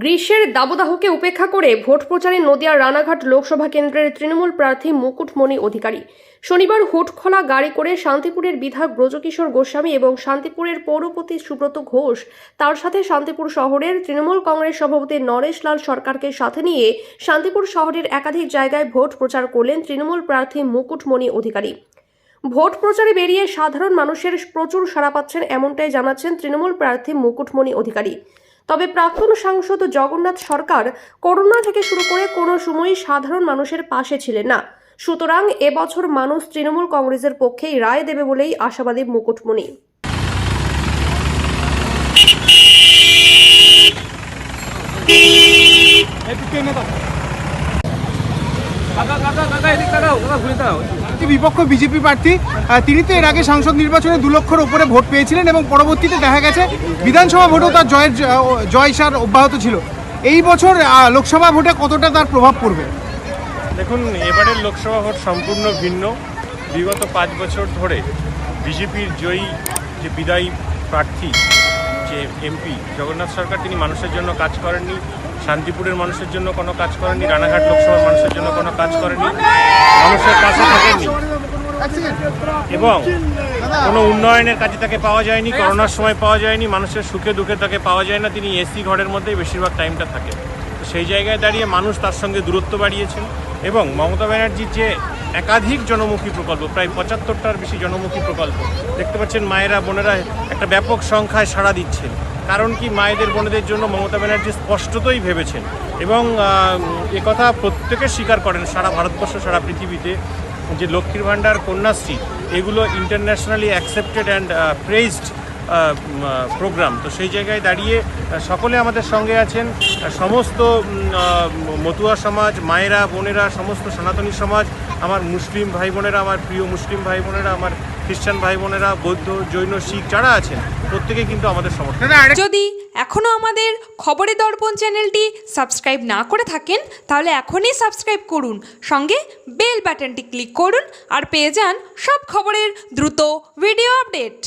গ্রীষ্মের দাবদাহকে উপেক্ষা করে ভোট প্রচারে নদিয়ার রানাঘাট লোকসভা কেন্দ্রের তৃণমূল প্রার্থী মুকুটমণি অধিকারী। শনিবার হুটখোলা গাড়ি করে শান্তিপুরের বিধায়ক ব্রজকিশোর গোস্বামী এবং শান্তিপুরের পৌরপতি সুব্রত ঘোষ, তার সাথে শান্তিপুর শহরের তৃণমূল কংগ্রেস সভাপতি নরেশ লাল সরকারকে সাথে নিয়ে শান্তিপুর শহরের একাধিক জায়গায় ভোট প্রচার করলেন তৃণমূল প্রার্থী মুকুটমণি অধিকারী। ভোট প্রচারে বেরিয়ে সাধারণ মানুষের প্রচুর সাড়া পাচ্ছেন এমনটাই জানাচ্ছেন তৃণমূল প্রার্থী মুকুটমণি অধিকারী। তবে প্রাক্তন সাংসদ জগন্নাথ সরকার করোনা থেকে শুরু করে কোনো সময়ই সাধারণ মানুষের পাশে ছিলেন না। সুতরাং এবছর মানুষ তৃণমূল কংগ্রেসের পক্ষেই রায় দেবে বলেই আশাবাদী মুকুটমণি। একটি বিপক্ষ, বিজেপি প্রার্থী তিনি তো এর আগে সাংসদ নির্বাচনে দু লক্ষর ওপরে ভোট পেয়েছিলেন এবং পরবর্তীতে দেখা গেছে বিধানসভা ভোটেও তার জয়ের জয় সার অব্যাহত ছিল। এই বছর লোকসভা ভোটে কতটা তার প্রভাব পড়বে? দেখুন, এবারের লোকসভা ভোট সম্পূর্ণ ভিন্ন। বিগত পাঁচ বছর ধরে বিজেপির জয়ী যে বিদায়ী প্রার্থী যে এমপি জগন্নাথ সরকার, তিনি মানুষের জন্য কাজ করেননি। শান্তিপুরের মানুষের জন্য কোনো কাজ করেননি। রানাঘাট লোকসভার মানুষের জন্য কোনো কাজ করেননি। মানুষের পাশে থাকেননি। এবং কোনো উন্নয়নের কাজে তাকে পাওয়া যায়নি, করোনার সময় পাওয়া যায়নি, মানুষের সুখে দুঃখে তাকে পাওয়া যায় না। তিনি এসি ঘরের মধ্যেই বেশিরভাগ টাইমটা থাকে সেই জায়গায় দাঁড়িয়ে মানুষ তার সঙ্গে দূরত্ব বাড়িয়েছেন। এবং মমতা ব্যানার্জির যে একাধিক জনমুখী প্রকল্প, প্রায় পঁচাত্তরটার বেশি জনমুখী প্রকল্প, দেখতে পাচ্ছেন মায়েরা, বোনেরা একটা ব্যাপক সংখ্যায় সাড়া দিচ্ছেন। কারণ কি মায়েদের, বোনেদের জন্য মমতা ব্যানার্জি স্পষ্টতই ভেবেছেন এবং কথা প্রত্যেকে স্বীকার করেন, সারা ভারতবর্ষ, সারা পৃথিবীতে যে লক্ষ্মীর ভাণ্ডার, কন্যাশ্রী, এগুলো internationally accepted and praised program. তো সেই জায়গায় দাঁড়িয়ে সকলে আমাদের সঙ্গে আছেন। সমস্ত মতুয়া সমাজ মায়েরা বোনেরা সমস্ত সনাতনী সমাজ আমার মুসলিম ভাই বোনেরা আমার প্রিয় মুসলিম ভাই বোনেরা আমার খ্রিস্টান ভাই বোনেরা বৌদ্ধ জৈন শিখ যারা আছেন প্রত্যেকে কিন্তু আমাদের সমর্থন যদি এখনও আমাদের খবরে দর্পণ চ্যানেলটি সাবস্ক্রাইব না করে থাকেন তাহলে এখনই সাবস্ক্রাইব করুন। সঙ্গে বেল বাটনটি ক্লিক করুন আর পেয়ে যান সব খবরের দ্রুত ভিডিও আপডেট।